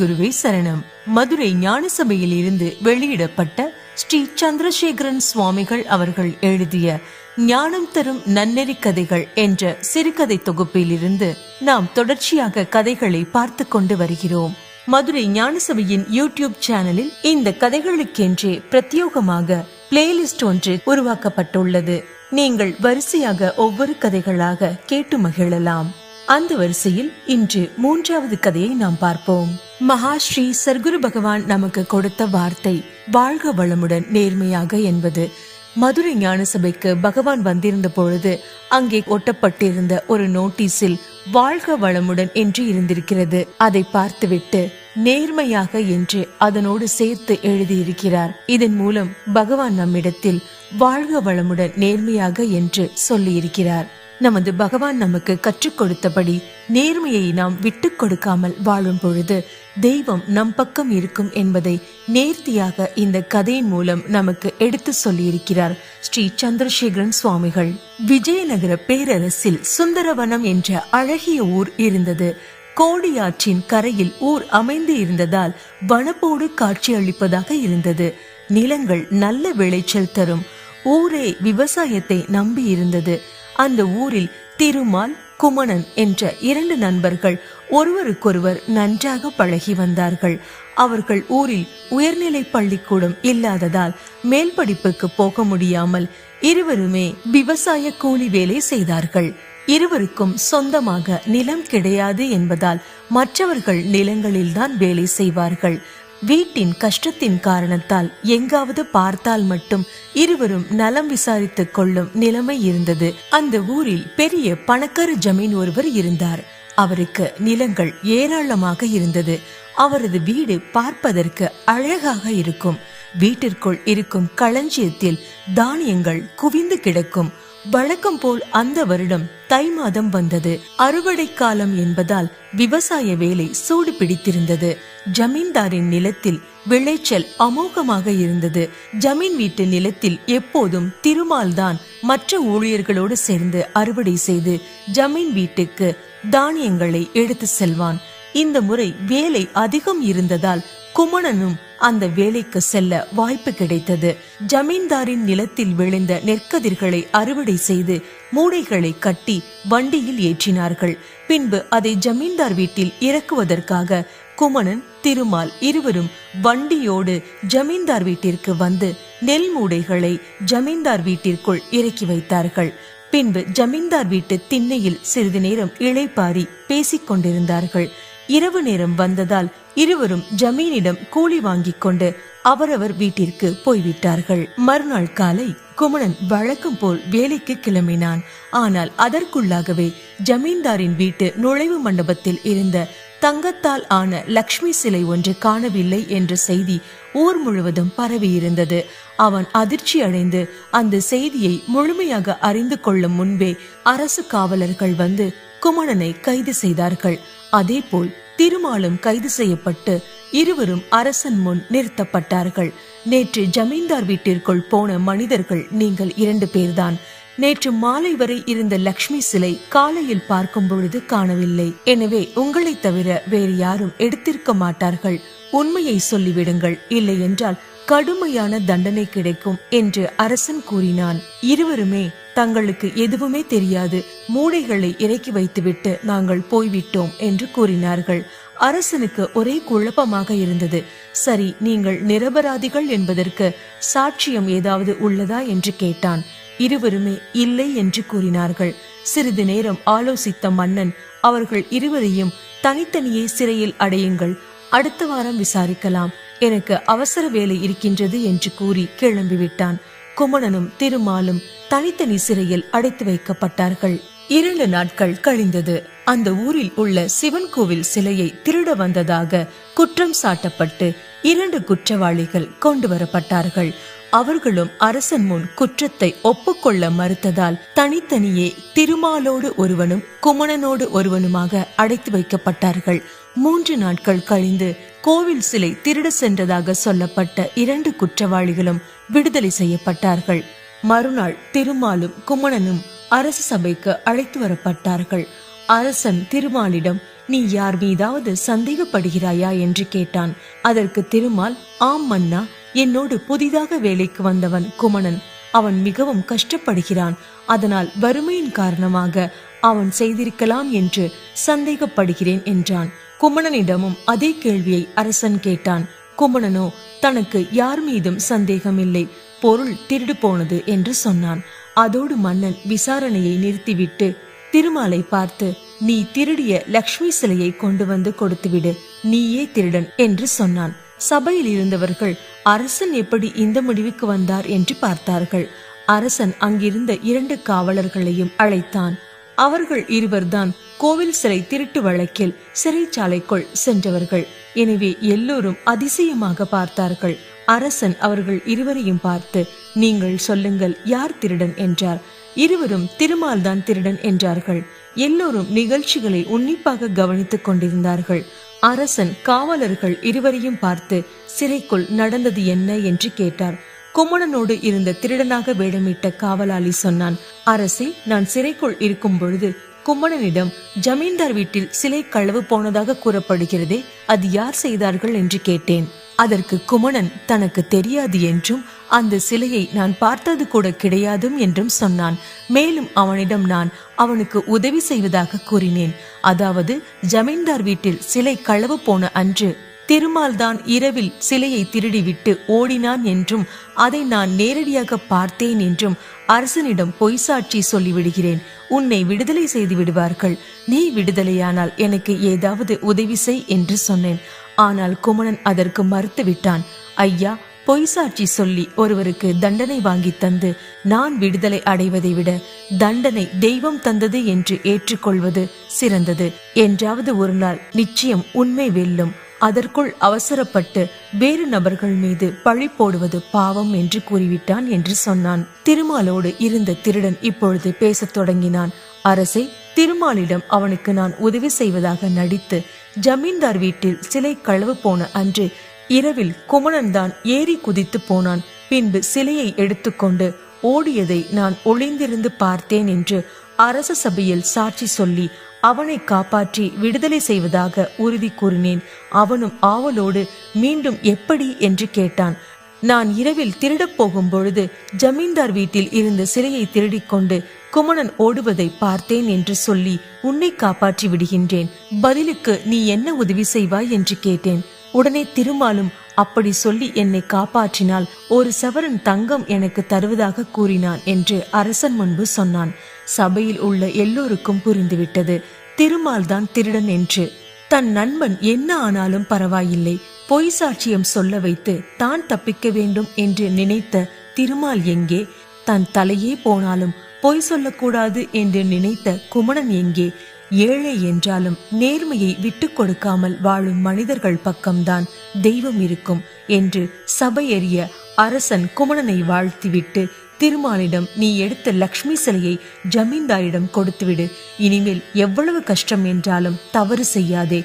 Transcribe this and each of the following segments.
குருவே சரணம். மதுரை ஞான சபையில் இருந்து வெளியிடப்பட்ட ஸ்ரீ சந்திரசேகரன் சுவாமிகள் அவர்கள் எழுதிய ஞானம் தரும் நன்னெறி கதைகள் என்ற சிறுகதை தொகுப்பில் இருந்து நாம் தொடர்ச்சியாக கதைகளை பார்த்து கொண்டு வருகிறோம். மதுரை ஞானசபையின் யூடியூப் சேனலில் இந்த கதைகளுக்கென்றே பிரத்யோகமாக பிளேலிஸ்ட் ஒன்று உருவாக்கப்பட்டுள்ளது. நீங்கள் வரிசையாக ஒவ்வொரு கதைகளாக கேட்டு மகிழலாம். அந்த வரிசையில் இன்று மூன்றாவது கதையை நாம் பார்ப்போம். மகாஸ்ரீ சர்க்குரு பகவான் நமக்கு கொடுத்த வார்த்தை வாழ்க வளமுடன் நேர்மையாக என்பது மதுரை ஞான சபைக்கு பகவான் வந்திருந்த பொழுது அங்கே ஒட்டப்பட்டிருந்த ஒரு நோட்டீஸில் வாழ்க வளமுடன் என்று இருந்திருக்கிறது. அதை பார்த்துவிட்டு நேர்மையாக என்று அதனோடு சேர்த்து எழுதியிருக்கிறார். இதன் மூலம் பகவான் நம்மிடத்தில் வாழ்க வளமுடன் நேர்மையாக என்று சொல்லியிருக்கிறார். நமது பகவான் நமக்கு கற்றுக் கொடுத்தபடி நேர்மையை நாம் விட்டு கொடுக்காமல் வாழும் பொழுது தெய்வம் நம் பக்கம் இருக்கும் என்பதை நேர்த்தியாக இந்த கதையின் மூலம் நமக்கு எடுத்து சொல்லியிருக்கிறார் ஸ்ரீ சந்திரசேகரன் சுவாமிகள். விஜயநகர பேரரசில் சுந்தரவனம் என்ற அழகிய ஊர் இருந்தது. கோடியாற்றின் கரையில் ஊர் அமைந்து இருந்ததால் வனப்போடு காட்சியளிப்பதாக இருந்தது. நிலங்கள் நல்ல விளைச்சல் தரும். ஊரே விவசாயத்தை நம்பி இருந்தது. அந்த ஊரில் திருமால் குமணன் என்ற இரண்டு நண்பர்கள் ஒருவருக்கொருவர் நன்றாக பழகி வந்தார்கள். அவர்கள் ஊரில் உயர்நிலை பள்ளிக்கூடம் இல்லாததால் மேல் படிப்புக்கு போக முடியாமல் இருவருமே விவசாய கூலி வேலை செய்தார்கள். இருவருக்கும் சொந்தமாக நிலம் கிடையாது என்பதால் மற்றவர்கள் நிலங்களில்தான் வேலை செய்வார்கள். வீட்டின் கஷ்டத்தின் காரணத்தால் எங்காவது பார்த்தால் மட்டும் இருவரும் நலம் விசாரித்துக் கொள்ளும் நிலைமை இருந்தது. அந்த ஊரில் பெரிய பணக்கார ஜமீன் ஒருவர் இருந்தார். அவருக்கு நிலங்கள் ஏராளமாக இருந்தது. அவரது வீடு பார்ப்பதற்கு அழகாக இருக்கும். வீட்டிற்குள் இருக்கும் களஞ்சியத்தில் தானியங்கள் குவிந்து கிடக்கும். வழக்கம் போல் அந்த வருடம் தை மாதம் வந்தது. அறுவடை காலம் என்பதால் விவசாய வேலை சூடு பிடித்திருந்தது. ஜமீன்தாரின் நிலத்தில் விளைச்சல் அமோகமாக இருந்தது. ஜமீன் வீட்டு நிலத்தில் எப்போதும் திருமால் தான் மற்ற ஊழியர்களோடு சேர்ந்து அறுவடை செய்து ஜமீன் வீட்டுக்கு தானியங்களை எடுத்து செல்வான். இந்த முறை வேலை அதிகம் இருந்ததால் குமணனும் அந்த வேலைக்கு செல்ல வாய்ப்பு கிடைத்தது. ஜமீன்தாரின் நிலத்தில் விழுந்த நெற்கதிர்களை அறுவடை செய்து மூடைகளை கட்டி வண்டியில் ஏற்றினார்கள். பின்பு அதை ஜமீன்தார் வீட்டில் இறக்குவதற்காக குமணன் திருமால் இருவரும் வண்டியோடு ஜமீன்தார் வீட்டிற்கு வந்து நெல் மூடைகளை ஜமீன்தார் வீட்டிற்குள் இறக்கி வைத்தார்கள். பின்பு ஜமீன்தார் வீட்டு திண்ணையில் சிறிது நேரம் இளைப்பாரி பேசிக் கொண்டிருந்தார்கள் இரவு நேரம் வந்ததால் இருவரும் ஜமீனிடம் கூலி வாங்கிக் கொண்டு அவரவர் வீட்டிற்கு போய்விட்டார்கள். மறுநாள் காலை குமணன் வழக்கம் போல் வேலைக்கு கிளம்பினான். ஆனால் அதற்குள்ளாகவே ஜமீன்தாரின் வீட்டு நுழைவு மண்டபத்தில் இருந்த தங்கத்தால் ஆன லக்ஷ்மி சிலை ஒன்று காணவில்லை என்ற செய்தி ஊர் முழுவதும் பரவியிருந்தது. அவன் அதிர்ச்சி அடைந்து அந்த செய்தியை முழுமையாக அறிந்து கொள்ளும் முன்பே அரசு காவலர்கள் வந்து குமணனை கைது செய்தார்கள். அதேபோல் திருமாலும் கைது செய்யப்பட்டு இருவரும் அரசன் முன் நிறுத்தப்பட்டார்கள். நேற்று ஜமீன்தார் வீட்டிற்குள் போன மனிதர்கள் நீங்கள் இரண்டு பேர்தான். நேற்று மாலை வரை இருந்த லக்ஷ்மி சிலை காலையில் பார்க்கும் பொழுது காணவில்லை. எனவே உங்களை தவிர வேறு யாரும் எடுத்திருக்க மாட்டார்கள். உண்மையை சொல்லிவிடுங்கள். இல்லை என்றால் கடுமையான தண்டனை கிடைக்கும் என்று அரசன் கூறினான். இருவருமே தங்களுக்கு எதுவுமே தெரியாது. மூடைகளை இறக்கி வைத்துவிட்டு நாங்கள் போய்விட்டோம் என்று கூறினார்கள். அரசனுக்கு ஒரே குழப்பமாக இருந்தது. சரி நீங்கள் நிரபராதிகள் என்பதற்கு சாட்சியம் ஏதாவது உள்ளதா என்று கேட்டான். இருவருமே இல்லை என்று கூறினார்கள். சிறிது நேரம் ஆலோசித்த மன்னன் அவர்கள் இருவரையும் தனித்தனியே சிறையில் அடையுங்கள் அடுத்த வாரம் விசாரிக்கலாம். எனக்கு அவசர வேலை இருக்கின்றது என்று கூறி கிளம்பிவிட்டான். குமணனும் திருமாலும் தனித்தனி சிறையில் அடைத்து வைக்கப்பட்டார்கள். இரண்டு நாட்கள் கழிந்தது. அந்த ஊரில் உள்ள சிவன் கோவில் சிலையை திருட வந்ததாக குற்றம் சாட்டப்பட்டு இரண்டு குற்றவாளிகள் கொண்டு வரப்பட்டார்கள் அவர்களும் அரசன் முன் குற்றத்தை ஒப்புக்கொள்ள மறுத்ததால் தனித்தனியே திருமாலோடு ஒருவனும் குமணனோடு ஒருவனுமாக அடைத்து வைக்கப்பட்டார்கள். மூன்று நாட்கள் கழிந்து கோவில் சிலை திருட சென்றதாக சொல்லப்பட்ட இரண்டு குற்றவாளிகளும் விடுதலை செய்யப்பட்டார்கள். மறுநாள் திருமாலும் குமணனும் அரச சபைக்கு அழைத்து வரப்பட்டார்கள். அரசன் திருமாலிடம் நீ யார் மீதாவது சந்தேகப்படுகிறாயா என்று கேட்டான். அதற்கு திருமால் ஆம் மன்னா என்னோடு புதிதாக வேலைக்கு வந்தவன் குமணன். அவன் மிகவும் கஷ்டப்படுகிறான். அதனால் வறுமையின் காரணமாக அவன் செய்திருக்கலாம் என்று சந்தேகப்படுகிறேன் என்றான். குமணனிடமும் அதே கேள்வியை அரசன் கேட்டான். குமணனோ தனக்கு யார் மீதும் சந்தேகமில்லை. பொருள் திருடு போனது என்று சொன்னான். அதோடு மன்னன் விசாரணையை நிறுத்திவிட்டு திருமாலை பார்த்து நீ திருடிய லக்ஷ்மி சிலையை கொண்டு வந்து கொடுத்துவிடு. நீயே திருடன் என்று சொன்னான். சபையில் இருந்தவர்கள் அரசன் எப்படி இந்த முடிவுக்கு வந்தார்? என்று பார்த்தார்கள். அரசன் அங்கிருந்த இரண்டு காவலர்களையும் அழைத்தான். அவர்கள் இருவர்தான் கோவில் சிலை திருட்டு வழக்கில் சிறைச்சாலைக்குள் சென்றவர்கள். எனவே எல்லோரும் அதிசயமாக பார்த்தார்கள். அரசன் அவர்கள் இருவரையும் பார்த்து நீங்கள் சொல்லுங்கள் யார் திருடன்? என்றார். இருவரும் திருமால் தான் திருடன் என்றார்கள். எல்லோரும் நிகழ்ச்சிகளை உன்னிப்பாக கவனித்துக் கொண்டிருந்தார்கள். அரசன் காவலர்கள் இருவரையும் பார்த்து சிறைக்குள் நடந்தது என்ன? என்று கேட்டார். குமணனோடு இருந்த திருடனாக வேடமிட்ட காவலாளி சொன்னான் அரசே நான் சிறைக்குள் இருக்கும் பொழுது குமணனிடம் ஜமீன்தார் வீட்டில் சிலை களவு போனதாக கூறப்படுகிறதே அது யார் செய்தார்கள்? என்று கேட்டேன். அதற்கு குமணன் தனக்கு தெரியாது என்றும் அந்த சிலையை நான் பார்த்தது கூட கிடையாதும் என்றும் சொன்னான். மேலும் அவனிடம் நான் அவனுக்கு உதவி செய்வதாக கூறினேன். அதாவது ஜமீன்தார் வீட்டில் சிலை களவு போன அன்று திருமால் தான் இரவில் சிலையை திருடிவிட்டு ஓடினான் என்றும் அதை நான் நேரடியாக பார்த்தேன் என்றும் அரசனிடம் பொய் சாட்சி சொல்லிவிடுகிறேன். உன்னை விடுதலை செய்து விடுவார்கள். நீ விடுதலையானால் எனக்கு ஏதாவது உதவி செய் என்று சொன்னேன். ஆனால் குமணன் அதற்கு மறுத்து விட்டான் ஐயா பொய் சாட்சி சொல்லி ஒருவருக்கு தண்டனை வாங்கி தந்து நான் விடுதலை அடைவதை விட தண்டனை தெய்வம் தந்தது என்று ஏற்றுக்கொள்வது சிறந்தது. என்றாவது ஒரு நாள் நிச்சயம் உண்மை வெல்லும். அதற்குள் அவசரப்பட்டு வேறு நபர்கள் மீது பழி போடுவது பாவம் என்று கூறிவிட்டான் என்று சொன்னான். திருமாலோடு இருந்த திருடன் இப்பொழுது பேசத் தொடங்கினான். அரசை திருமாலிடம் அவனுக்கு நான் உதவி செய்வதாக நடித்து ஜமீன்தார் வீட்டில் சிலை களவு போன அன்று இரவில் குமணன் தான் ஏறி குதித்து போனான். பின்பு சிலையை எடுத்துக்கொண்டு ஓடியதை நான் ஒளிந்திருந்து பார்த்தேன் என்று அரச சபையில் சாட்சி சொல்லி அவனை காப்பாற்றி விடுதலை செய்வதாக உறுதி கூறினேன். அவனும் ஆவலோடு மீண்டும் எப்படி? என்று கேட்டான். நான் இரவில் திருடப் போகும் பொழுது ஜமீன்தார் வீட்டில் இருந்த சிலையை திருடிக்கொண்டு குமணன் ஓடுவதை பார்த்தேன் என்று சொல்லி உன்னை காப்பாற்றி விடுகின்றேன். பதிலுக்கு நீ என்ன உதவி செய்வாய்? என்று கேட்டேன். உடனே திருமாலும் அப்படி சொல்லி என்னை காப்பாற்றினால் ஒரு சவரன் தங்கம் எனக்கு தருவதாக கூறினான் என்று அரசன் முன்பு சொன்னான். சபையில் உள்ள எல்லோருக்கும் புரிந்துவிட்டது. திருமால் தான் திருடன் என்று. தன் நண்பன் என்ன ஆனாலும் பரவாயில்லை. பொய் சாட்சியம் சொல்ல வைத்து தான் தப்பிக்க வேண்டும் என்று நினைத்த திருமால் எங்கே? தன் தலையே போனாலும் பொய் சொல்லக்கூடாது என்று நினைத்த குமணன் எங்கே? ஏழை என்றாலும் நேர்மையை விட்டு கொடுக்காமல் வாழும் மனிதர்கள் பக்கம்தான் தெய்வம் இருக்கும் என்று சபையறிய அரசன் குமணனை வாழ்த்திவிட்டு திருமாலிடம் நீ எடுத்த லக்ஷ்மி சிலையை ஜமீன்தாரிடம் கொடுத்துவிடு. இனிமேல் எவ்வளவு கஷ்டம் என்றாலும் தவறு செய்யாதே.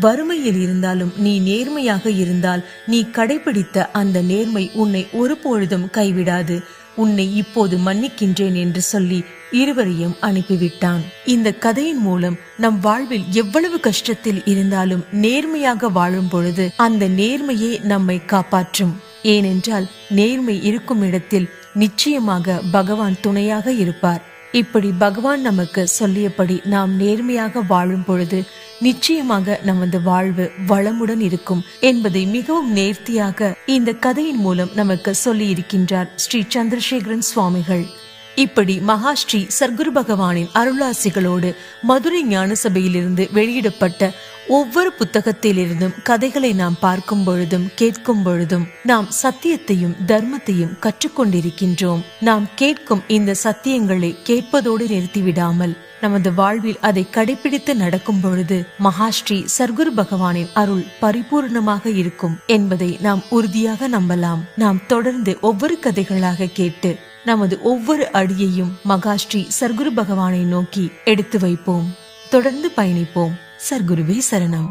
வறுமையில் இருந்தாலும் நீ நேர்மையாக இருந்தால் நீ கடைபிடித்த அந்த நேர்மை உன்னை ஒருபொழுதும் கைவிடாது. உன்னை இப்போது மன்னிக்கின்றேன் என்று சொல்லி இருவரையும் அனுப்பிவிட்டான். இந்த கதையின் மூலம் நம் வாழ்வில் எவ்வளவு கஷ்டத்தில் இருந்தாலும் நேர்மையாக வாழும் பொழுது அந்த நேர்மையே நம்மை காப்பாற்றும். ஏனென்றால் நேர்மை இருக்கும் இடத்தில் நிச்சயமாக பகவான் துணையாக இருப்பார். இப்படி பகவான் நமக்கு சொல்லியபடி நாம் நேர்மையாக வாழும் பொழுது நிச்சயமாக நமது வாழ்வு வளமுடன் இருக்கும் என்பதை மிகவும் நேர்த்தியாக இந்த கதையின் மூலம் நமக்கு சொல்லி இருக்கின்றார் ஸ்ரீ சந்திரசேகரன் சுவாமிகள். இப்படி மகாஸ்ரீ சர்க்குரு பகவானின் அருளாசிகளோடு மதுரை ஞான சபையிலிருந்து வெளியிடப்பட்ட ஒவ்வொரு புத்தகத்திலிருந்தும் கதைகளை நாம் பார்க்கும் பொழுதும் கேட்கும் பொழுதும் நாம் சத்தியத்தையும் தர்மத்தையும் கற்றுக்கொண்டிருக்கின்றோம். நாம் கேட்கும் இந்த சத்தியங்களை கேட்பதோடு நிறுத்திவிடாமல் நமது வாழ்வில் அதை கடைபிடித்து நடக்கும் பொழுது மகாஸ்ரீ சர்க்குரு பகவானின் அருள் பரிபூர்ணமாக இருக்கும் என்பதை நாம் உறுதியாக நம்பலாம். நாம் தொடர்ந்து ஒவ்வொரு கதைகளாக கேட்டு நமது ஒவ்வொரு அடியையும் மகாஸ்ரீ சர்க்குரு பகவானை நோக்கி எடுத்து வைப்போம். தொடர்ந்து பயணிப்போம். சர்க்குருவே சரணம்.